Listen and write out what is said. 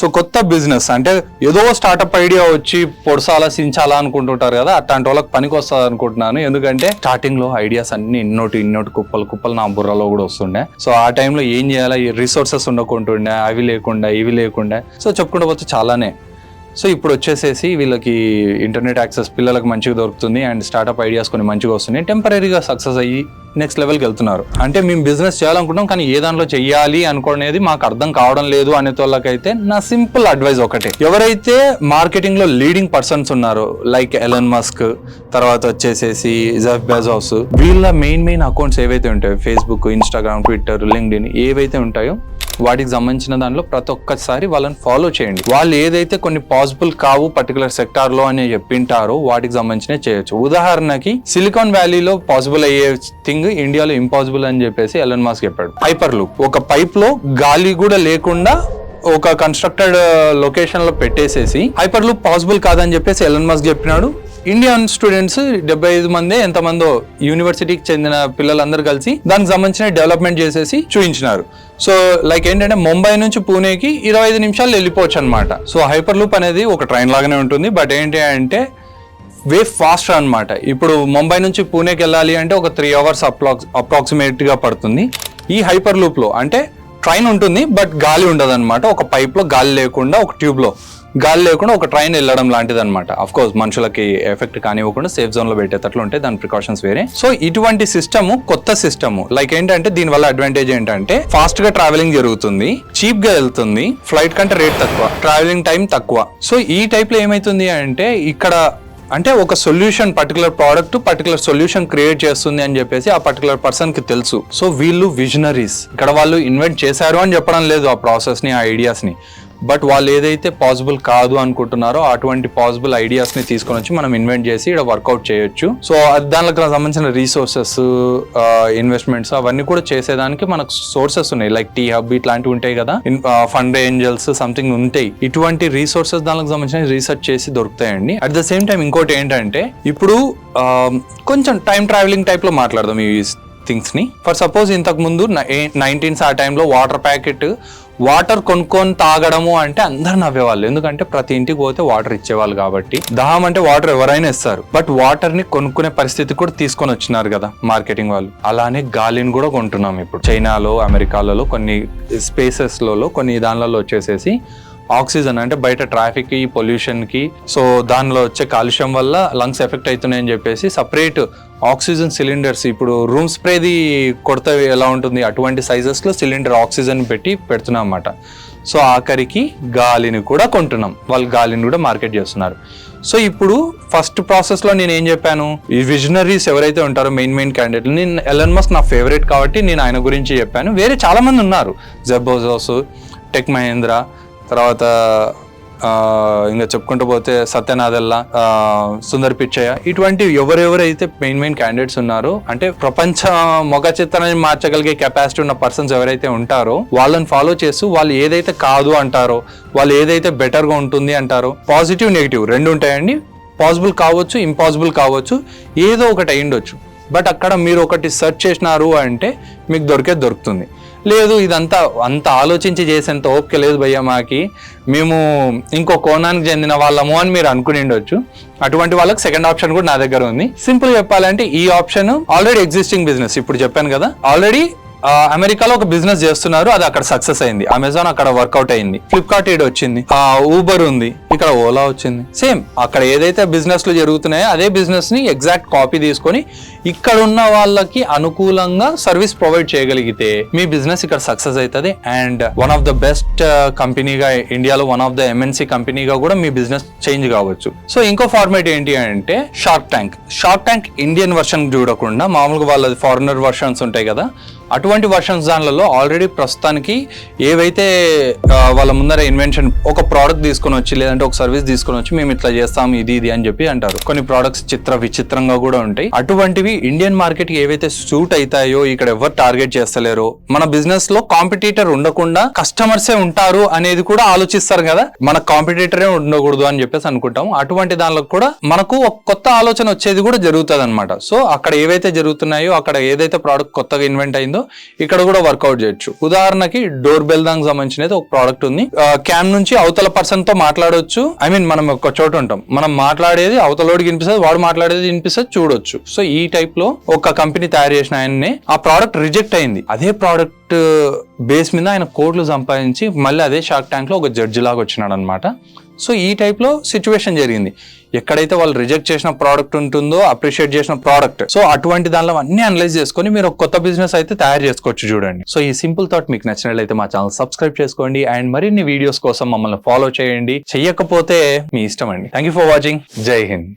So కొత్త business అంటే ఏదో స్టార్టప్ ఐడియా వచ్చి పొడసాలా సించాలా అనుకుంటుంటారు కదా అట్లాంటి వాళ్ళకి పనికి వస్తుంది అనుకుంటున్నాను. ఎందుకంటే స్టార్టింగ్లో ఐడియాస్ అన్ని ఇన్నోటి ఇన్నోటి కుప్పలు కుప్పలు నా బుర్రలో కూడా వస్తుండే. సో ఆ టైంలో ఏం చేయాలి? రిసోర్సెస్ ఉండకుంటుండే అవి లేకుండా ఇవి లేకుండా. సో చెప్పుకుంటూ పోతే చాలానే. సో ఇప్పుడు వచ్చేసేసి వీళ్ళకి ఇంటర్నెట్ యాక్సెస్ పిల్లలకు మంచిగా దొరుకుతుంది అండ్ స్టార్టప్ ఐడియాస్ కొన్ని మంచిగా వస్తున్నాయి. టెంపరీగా సక్సెస్ అయ్యి నెక్స్ట్ లెవెల్కి వెళ్తున్నారు. అంటే మేము బిజినెస్ చేయాలనుకుంటాం కానీ ఏ దాంట్లో చెయ్యాలి అనుకునేది మాకు అర్థం కావడం లేదు అనే వాళ్ళకైతే నా సింపుల్ అడ్వైజ్ ఒకటే. ఎవరైతే మార్కెటింగ్లో లీడింగ్ పర్సన్స్ ఉన్నారో లైక్ ఎలన్ మస్క్ తర్వాత వచ్చేసేసి జెఫ్ బెజాస్ వీళ్ళ మెయిన్ మెయిన్ అకౌంట్స్ ఏవైతే ఉంటాయో ఫేస్బుక్ ఇన్స్టాగ్రామ్ ట్విట్టర్ లింక్డ్ఇన్ ఏవైతే ఉంటాయో వాటికి సంబంధించిన దానిలో ప్రతి ఒక్కసారి వాళ్ళని ఫాలో చేయండి. వాళ్ళు ఏదైతే కొన్ని పాసిబుల్ కావు పర్టికులర్ సెక్టార్లో అని చెప్పింటారో వాటికి సంబంధించిన చేయొచ్చు. ఉదాహరణకి సిలికాన్ వ్యాలీలో పాసిబుల్ అయ్యే థింగ్ ఇండియాలో ఇంపాసిబుల్ అని చెప్పేసి ఎలన్ మాస్క్ చెప్పాడు. హైపర్ లూప్ ఒక పైప్లో గాలి కూడా లేకుండా ఒక కన్స్ట్రక్టెడ్ లొకేషన్ uh, లో పెట్టేసేసి హైపర్ లూప్ పాసిబుల్ కాదని చెప్పేసి ఎలన్ మాస్క్ చెప్పినాడు. ఇండియన్ స్టూడెంట్స్ డెబ్బై ఐదు మంది ఎంతమందో యూనివర్సిటీకి చెందిన పిల్లలందరూ కలిసి దానికి సంబంధించిన డెవలప్మెంట్ చేసేసి చూపించినారు సో లైక్ ఏంటంటే ముంబై నుంచి పూణేకి ఇరవై ఐదు నిమిషాలు వెళ్ళిపోవచ్చు అనమాట సో హైపర్ లూప్ అనేది ఒక ట్రైన్ లాగానే ఉంటుంది. బట్ ఏంటి అంటే వే ఫాస్ట్ అనమాట ఇప్పుడు ముంబై నుంచి పూణేకి వెళ్ళాలి అంటే ఒక త్రీ అవర్స్ అప్రాక్స్ అప్రాక్సిమేట్గా పడుతుంది. ఈ హైపర్ లూప్లో అంటే ట్రైన్ ఉంటుంది బట్ గాలి ఉండదు అనమాట ఒక పైప్లో గాలి లేకుండా ఒక ట్యూబ్లో గాలి లేకుండా ఒక ట్రైన్ వెళ్ళడం లాంటిది అనమాట అఫ్ కోర్స్ మనుషులకి ఎఫెక్ట్ కానివ్వకుండా సేఫ్ జోన్లో పెట్టేటట్లు ఉంటాయి దాని ప్రికాషన్స్ వేరే. సో ఇటువంటి సిస్టమ్ కొత్త సిస్టమ్ లైక్ ఏంటంటే దీని వల్ల అడ్వాంటేజ్ ఏంటంటే ఫాస్ట్గా ట్రావెలింగ్ జరుగుతుంది చీప్గా వెళ్తుంది ఫ్లైట్ కంటే రేట్ తక్కువ ట్రావెలింగ్ టైం తక్కువ. సో ఈ టైప్లో ఏమైతుంది అంటే ఇక్కడ అంటే ఒక solution particular product particular solution create చేస్తుంది అని చెప్పేసి ఆ పర్టికులర్ పర్సన్కి తెలుసు. సో వీళ్ళు విజనరీస్ ఇక్కడ వాళ్ళు ఇన్వెంట్ చేశారు అని చెప్పడం లేదు ఆ ప్రాసెస్ని ఆ ఐడియాస్ని. బట్ వాళ్ళు ఏదైతే పాసిబుల్ కాదు అనుకుంటున్నారో అటువంటి పాసిబుల్ ఐడియాస్ని తీసుకొని వచ్చి మనం ఇన్వెంట్ చేసి ఇక్కడ వర్కౌట్ చేయొచ్చు. సో అది దానికి సంబంధించిన రీసోర్సెస్ ఇన్వెస్ట్మెంట్స్ అవన్నీ కూడా చేసేదానికి మనకు సోర్సెస్ ఉన్నాయి. లైక్ టీ హబ్ ఇట్లాంటివి ఉంటాయి కదా. ఫండ్ ఏంజల్స్ సంథింగ్ ఉంటాయి. ఇటువంటి రీసోర్సెస్ దానికి సంబంధించిన రీసెర్చ్ చేసి దొరుకుతాయండి. అట్ ద సేమ్ టైం ఇంకోటి ఏంటంటే ఇప్పుడు కొంచెం టైం ట్రావెలింగ్ టైప్లో మాట్లాడదాం ఈ థింగ్స్ని. ఫర్ సపోజ్ ఇంతకు ముందు నైన్టీన్స్ ఆ టైంలో వాటర్ ప్యాకెట్ వాటర్ కొనుక్కొని తాగడము అంటే అందరు నవ్వేవాళ్ళు. ఎందుకంటే ప్రతి ఇంటికి పోతే వాటర్ ఇచ్చేవాళ్ళు కాబట్టి. దాహం అంటే వాటర్ ఎవరైనా ఇస్తారు. బట్ వాటర్ని కొనుక్కునే పరిస్థితి కూడా తీసుకొని వచ్చినారు కదా మార్కెటింగ్ వాళ్ళు. అలానే గాలిని కూడా కొంటున్నాం ఇప్పుడు. చైనాలో అమెరికాలలో కొన్ని స్పేసెస్లలో కొన్ని దానిలలో వచ్చేసేసి ఆక్సిజన్ అంటే బయట ట్రాఫిక్కి పొల్యూషన్కి సో దానిలో వచ్చే కాలుష్యం వల్ల లంగ్స్ ఎఫెక్ట్ అవుతున్నాయని చెప్పేసి సపరేట్ ఆక్సిజన్ సిలిండర్స్ ఇప్పుడు రూమ్ స్ప్రేది కొడత ఎలా ఉంటుంది? అటువంటి సైజెస్లో సిలిండర్ ఆక్సిజన్ పెట్టి పెడుతున్నాం అన్నమాట. సో ఆఖరికి గాలిని కూడా కొంటున్నాం. వాళ్ళు గాలిని కూడా మార్కెట్ చేస్తున్నారు. సో ఇప్పుడు ఫస్ట్ ప్రాసెస్లో నేను ఏం చెప్పాను? ఈ విజనరీస్ ఎవరైతే ఉంటారో మెయిన్ మెయిన్ క్యాండిడేట్ నేను ఎలన్ మస్ నా ఫేవరెట్ కాబట్టి నేను ఆయన గురించి చెప్పాను. వేరే చాలా మంది ఉన్నారు. జెబోజోస్ టెక్ మహేంద్ర తర్వాత ఇంకా చెప్పుకుంటూ పోతే సత్యనాథల్లా సుందర్ పిచ్చయ్య ఇటువంటి ఎవరెవరైతే మెయిన్ మెయిన్ క్యాండిడేట్స్ ఉన్నారో అంటే ప్రపంచ మొగ చిత్రాన్ని మార్చగలిగే కెపాసిటీ ఉన్న పర్సన్స్ ఎవరైతే ఉంటారో వాళ్ళని ఫాలో చేస్తూ వాళ్ళు ఏదైతే కాదు అంటారో వాళ్ళు ఏదైతే బెటర్గా ఉంటుంది అంటారో పాజిటివ్ నెగిటివ్ రెండు ఉంటాయండి. పాసిబుల్ కావచ్చు ఇంపాసిబుల్ కావచ్చు ఏదో ఒకటి అయ్యుండొచ్చు. బట్ అక్కడ మీరు ఒకటి సెర్చ్ చేసినారు అంటే మీకు దొరికేది దొరుకుతుంది. లేదు ఇదంతా అంత ఆలోచించి చేసేంత ఓపిక లేదు భయ్య మాకి. మేము ఇంకో కోణానికి చెందిన వాళ్ళము అని మీరు అనుకుని ఉండొచ్చు. అటువంటి వాళ్ళకి సెకండ్ ఆప్షన్ కూడా నా దగ్గర ఉంది. సింపుల్ చెప్పాలంటే ఈ ఆప్షన్ ఆల్రెడీ ఎగ్జిస్టింగ్ బిజినెస్ ఇప్పుడు చెప్పాను కదా. ఆల్రెడీ అమెరికాలో ఒక బిజినెస్ చేస్తున్నారు అది అక్కడ సక్సెస్ అయింది. అమెజాన్ అక్కడ వర్కౌట్ అయింది. ఫ్లిప్కార్ట్ ఇడ్ వచ్చింది. ఆ ఊబర్ ఉంది. ఇక్కడ ఓలా వచ్చింది. సేమ్ అక్కడ ఏదైతే బిజినెస్లు జరుగుతున్నాయో అదే బిజినెస్ని ఎగ్జాక్ట్ కాపీ తీసుకొని ఇక్కడ ఉన్న వాళ్ళకి అనుకూలంగా సర్వీస్ ప్రొవైడ్ చేయగలిగితే మీ బిజినెస్ ఇక్కడ సక్సెస్ అవుతుంది. And one of the best కంపెనీగా ఇండియాలో వన్ ఆఫ్ ద ఎంఎన్సీ కంపెనీగా కూడా మీ బిజినెస్ చేంజ్ కావచ్చు. సో ఇంకో ఫార్మేట్ ఏంటి అంటే shark tank. Shark tank Indian version చూడకుండా మామూలుగా వాళ్ళది ఫారినర్ వర్షన్స్ ఉంటాయి కదా అటువంటి వర్షన్స్ దానిలలో ఆల్రెడీ ప్రస్తుతానికి ఏవైతే వాళ్ళ ముందర ఇన్వెన్షన్ ఒక ప్రోడక్ట్ తీసుకొని వచ్చి లేదంటే ఒక సర్వీస్ తీసుకొని వచ్చి మేము ఇట్లా చేస్తాం ఇది ఇది అని చెప్పి అంటారు. కొన్ని ప్రోడక్ట్స్ చిత్ర విచిత్రంగా కూడా ఉంటాయి. అటువంటివి ఇండియన్ మార్కెట్కి ఏవైతే సూట్ అవుతాయో ఇక్కడ ఎవరు టార్గెట్ చేస్తలేరు మన బిజినెస్లో కాంపిటీటర్ ఉండకుండా కస్టమర్సే ఉంటారు అనేది కూడా ఆలోచిస్తారు కదా. మన కాంపిటీటరే ఉండకూడదు అని చెప్పేసి అనుకుంటాం అటువంటి దానిలో కూడా మనకు ఒక కొత్త ఆలోచన వచ్చేది కూడా జరుగుతుంది అనమాట సో అక్కడ ఏవైతే జరుగుతున్నాయో అక్కడ ఏదైతే ప్రోడక్ట్ కొత్తగా ఇన్వెంట్ అయిందో ఉందో ఇక్కడ కూడా వర్కౌట్ చేయొచ్చు. ఉదాహరణకి డోర్ బెల్ దానికి సంబంధించినది ఒక ప్రోడక్ట్ ఉంది. క్యామ్ నుంచి అవతల పర్సన్తో మాట్లాడొచ్చు. ఐ మీన్ మనం ఒక చోట ఉంటాం. మనం మాట్లాడేది అవతలోడికి వినిపిస్తుంది వాడు మాట్లాడేది వినిపిస్తుంది చూడొచ్చు. సో ఈ టైప్లో ఒక కంపెనీ తయారు చేసిన ఆయన్ని ఆ ప్రోడక్ట్ రిజెక్ట్ అయింది. అదే ప్రోడక్ట్ బేస్ మీద ఆయన కోట్లు సంపాదించి మళ్ళీ అదే షార్క్ ట్యాంక్లో ఒక జడ్జి లాగా వచ్చినాడు అనమాట సో ఈ టైప్లో సిచ్యువేషన్ జరిగింది. ఎక్కడైతే వాళ్ళు రిజెక్ట్ చేసిన ప్రోడక్ట్ ఉంటుందో అప్రిషియేట్ చేసిన ప్రోడక్ట్ సో అటువంటి దానిలో అన్ని అనలైజ్ చేసుకొని మీరు ఒక కొత్త బిజినెస్ అయితే తయారు చేసుకోవచ్చు చూడండి. సో ఈ సింపుల్ థాట్ మీకు నచ్చినట్లయితే మా ఛానల్ సబ్స్క్రైబ్ చేసుకోండి అండ్ మరిన్ని వీడియోస్ కోసం మమ్మల్ని ఫాలో చేయండి. చెయ్యకపోతే మీ ఇష్టం అండి. థ్యాంక్ యూ ఫర్ వాచింగ్ జై హింద్